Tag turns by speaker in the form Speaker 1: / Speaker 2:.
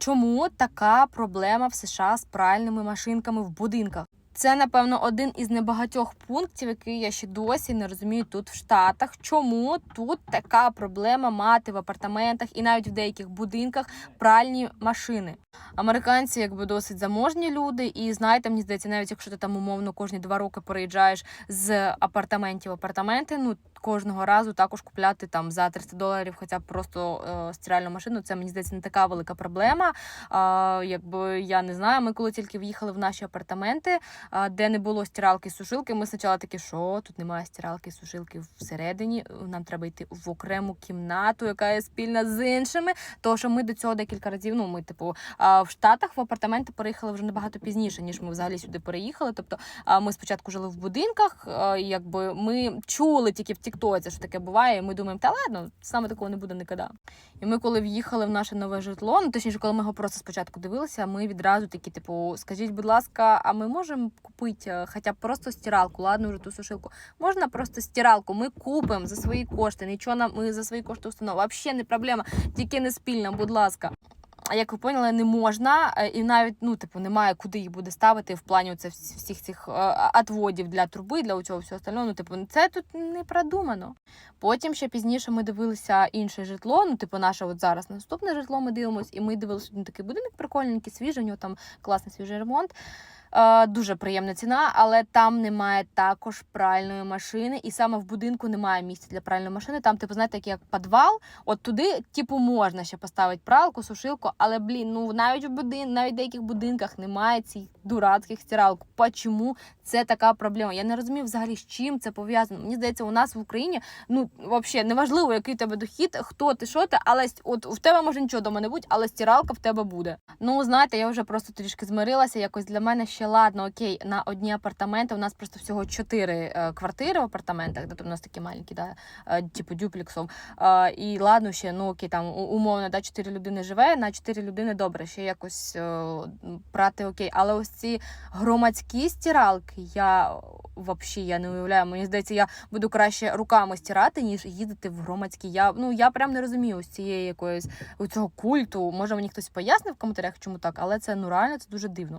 Speaker 1: Чому така проблема в США з пральними машинками в будинках? Це, напевно, один із небагатьох пунктів, який я ще досі не розумію тут в Штатах. Чому тут така проблема мати в апартаментах і навіть в деяких будинках пральні машини? Американці якби досить заможні люди, і знаєте, мені здається, навіть якщо ти там умовно кожні два роки переїжджаєш з апартаментів в апартаменти, ну кожного разу також купляти там за 300 доларів, хоча б просто е, стиральну машину. Це мені здається не така велика проблема. А, якби я не знаю, ми коли тільки в'їхали в наші апартаменти, де не було стиралки сушилки, ми спочатку такі, що тут немає стиралки сушилки всередині. Нам треба йти в окрему кімнату, яка є спільна з іншими. Тому що ми до цього декілька разів. Ну ми, типу, в Штатах в апартаменти переїхали вже набагато пізніше, ніж ми взагалі сюди переїхали. Тобто, ми спочатку жили в будинках, і якби ми чули тільки в Тіктоці, що таке буває. І ми думаємо, та ладно, саме такого не буде ніколи. І ми, коли в'їхали в наше нове житло, ну точніше, коли ми його просто спочатку дивилися, ми відразу такі, типу, скажіть, будь ласка, а ми можемо купити е, хоча б просто стиралку, ладно, вже ту сушилку. Можна просто стиралку. Ми купимо за свої кошти. Нічого нам ми за свої кошти установимо. Взагалі не проблема, тільки не спільна, будь ласка. А як ви поняли, не можна, е, і навіть ну, типу, немає куди їх буде ставити в плані оце всіх цих е, отводів для труби, для цього всього остального. Ну, типу, це тут не продумано. Потім ще пізніше ми дивилися інше житло. Ну, типу, наше от зараз наступне житло ми дивимося, і ми дивилися один такий будинок прикольненький, свіжий, у нього там класний свіжий ремонт. Е, дуже приємна ціна, але там немає також пральної машини, і саме в будинку немає місця для пральної машини. Там, типу, знаєте, як, підвал, от туди, типу, можна ще поставити пралку, сушилку, але блін, ну навіть в будин, навіть в деяких будинках немає цих дурацьких стиралок. Почому це така проблема? Я не розумію взагалі, з чим це пов'язано. Мені здається, у нас в Україні ну взагалі неважливо, який у тебе дохід, хто ти, що ти, але от в тебе може нічого дома не бути, але стиралка в тебе буде. Ну знаєте, я вже просто трішки змирилася. Якось для мене ще ладно, окей, на одні апартаменти. У нас просто всього чотири е, квартири в апартаментах, де тут у нас такі маленькі, да, е, типу дюплексов. Е, і ладно, ще ну окей, там умовно, да, чотири людини живе, на чотири людини добре, ще якось прати окей. Але ось ці громадські стиралки, я взагалі я не уявляю. Мені здається, я буду краще руками стирати, ніж їздити в громадські. Я ну я прям не розумію ось цієї якоїсь цього культу. Може мені хтось пояснив в коментарях, чому так, але це ну реально це дуже дивно.